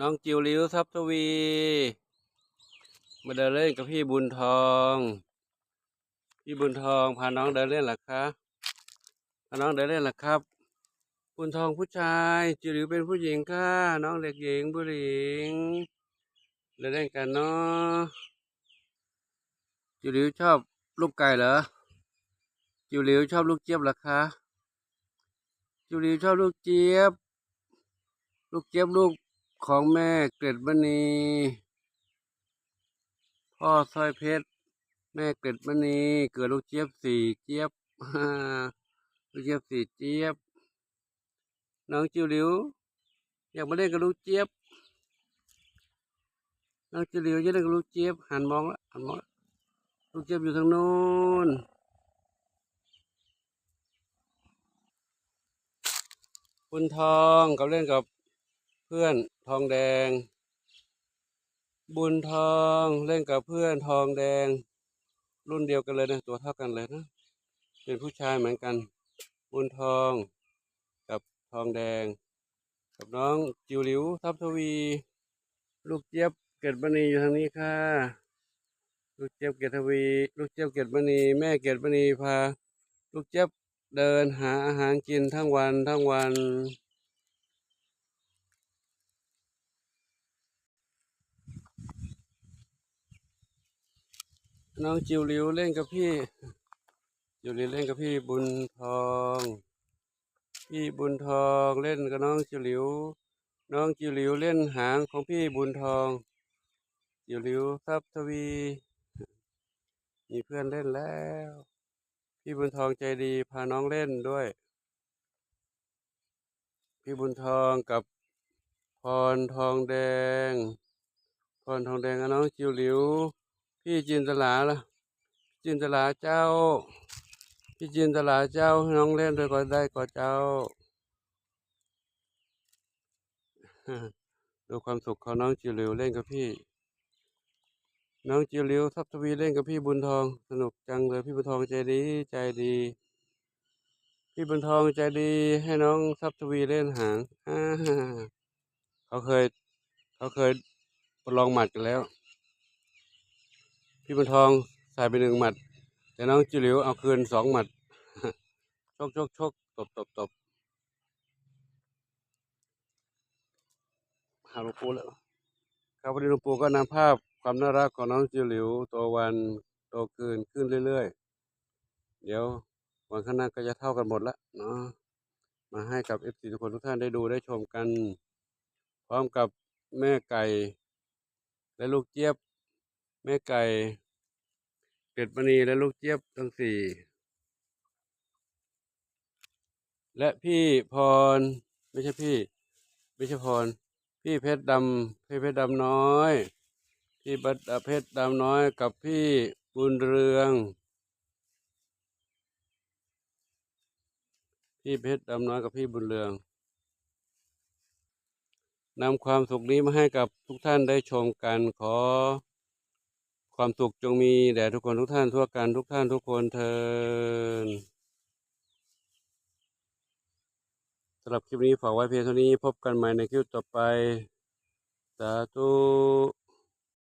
น้องจิวลิวทรัพย์ทวี มาเดินเล่นกับพี่บุญทอง พี่บุญทองพาน้องเดินเล่นหรอคะพาน้องเดินเล่นหรอครับ บุญทองผู้ชาย จิวลิวเป็นผู้หญิงค่ะ น้องเด็กหญิงผู้หญิงเดินเล่นกันเนาะจิวลิวชอบลูกไก่เหรอ จิวลิวชอบลูกเจี๊ยบหรอคะ จิวลิวชอบลูกเจี๊ยบ ลูกเจี๊ยบลูก ของแม่เกร็ดมณี พ่อสร้อยเพชร แม่เกร็ดมณี เกิดลูกเจี๊ยบสี่เจี๊ยบลูกเจี๊ยบสี่เจี๊ยบ น้องจิวหลิว อยากมาเล่นกับลูกเจี๊ยบ น้องจิวหลิวจะเล่นกับลูกเจี๊ยบ หันมองละหันมองลูกเจี๊ยบอยู่ทางโน้นคุณทองกับเล่นกับ พื่อนทองแดง บุญทองเล่นกับเพื่อนทองแดง รุ่นเดียวกันเลยนะตัวเท่ากันเลยนะเป็นผู้ชายเหมือนกัน บุญทองกับทองแดง กับน้องจิวหลิวทับทวี ลูกเจี๊ยบเกตมณีอยู่ทางนี้ค่ะลูกเจี๊ยบเกตทวี ลูกเจี๊ยบเกตมณีแม่เกตมณีพา ลูกเจี๊ยบเดินหาอาหารกินทั้งวันทั้งวัน น้องจิวหลิวเล่นกับพี่จิวหลิวเล่นกับพี่บุญทอง พี่บุญทองเล่นกับน้องจิวหลิว น้องจิวหลิวเล่นหางของพี่บุญทอง จิวหลิวทรัพย์ทวี มีเพื่อนเล่นแล้ว พี่บุญทองใจดีพาน้องเล่นด้วย พี่บุญทองกับพรทองแดง พรทองแดงกับน้องจิวหลิว พี่จินตลาล่ะจินตลาเจ้า พี่จินตลาเจ้าน้องเล่นด้วยก็ได้ก็เจ้าดูความสุขของน้องจิวลิวเล่นกับพี่ น้องจิวลิวทับทวีเล่นกับพี่บุญทอง สนุกจังเลยพี่บุญทองใจดีใจดี พี่บุญทองใจดี ให้น้องทับทวีเล่นหางเขาเคย เขาเคยประลองหมัดกันแล้ว พี่บุญทองใส่ไปหนึ่งหมัด แต่น้องจิวหลิวเอาคืนสองหมัด ชกชกชกตบตบตบหาหลวงปู่แล้วครับวันนี้หลวงปู่ก็นำภาพความน่ารักของน้องจิวหลิวโตวันโตคืนขึ้นเรื่อยๆ เดี๋ยววันข้างหน้าก็จะเท่ากันหมดละเนาะมาให้กับเอฟซีทุกคนทุกท่านได้ดูได้ชมกัน พร้อมกับแม่ไก่ และลูกเจี๊ยบ แม่ไก่ เป็ดมณีและลูกเจี๊ยบทั้งสี่ และพี่พร ไม่ใช่พี่ ไม่ใช่พร พี่เพชรดำพี่เพชรดำน้อย พี่บัดเพชรดำน้อยกับพี่บุญเรือง พี่เพชรดำน้อยกับพี่บุญเรืองนำความสุขนี้มาให้กับทุกท่านได้ชมกันขอ ความสุขจงมีแด่ทุกคนทุกท่านทั่วกันทุกท่านทุกคนเทินสำหรับคลิปนี้ฝากไว้เพียงเท่านี้พบกันใหม่ในคลิปต่อไป สาธุ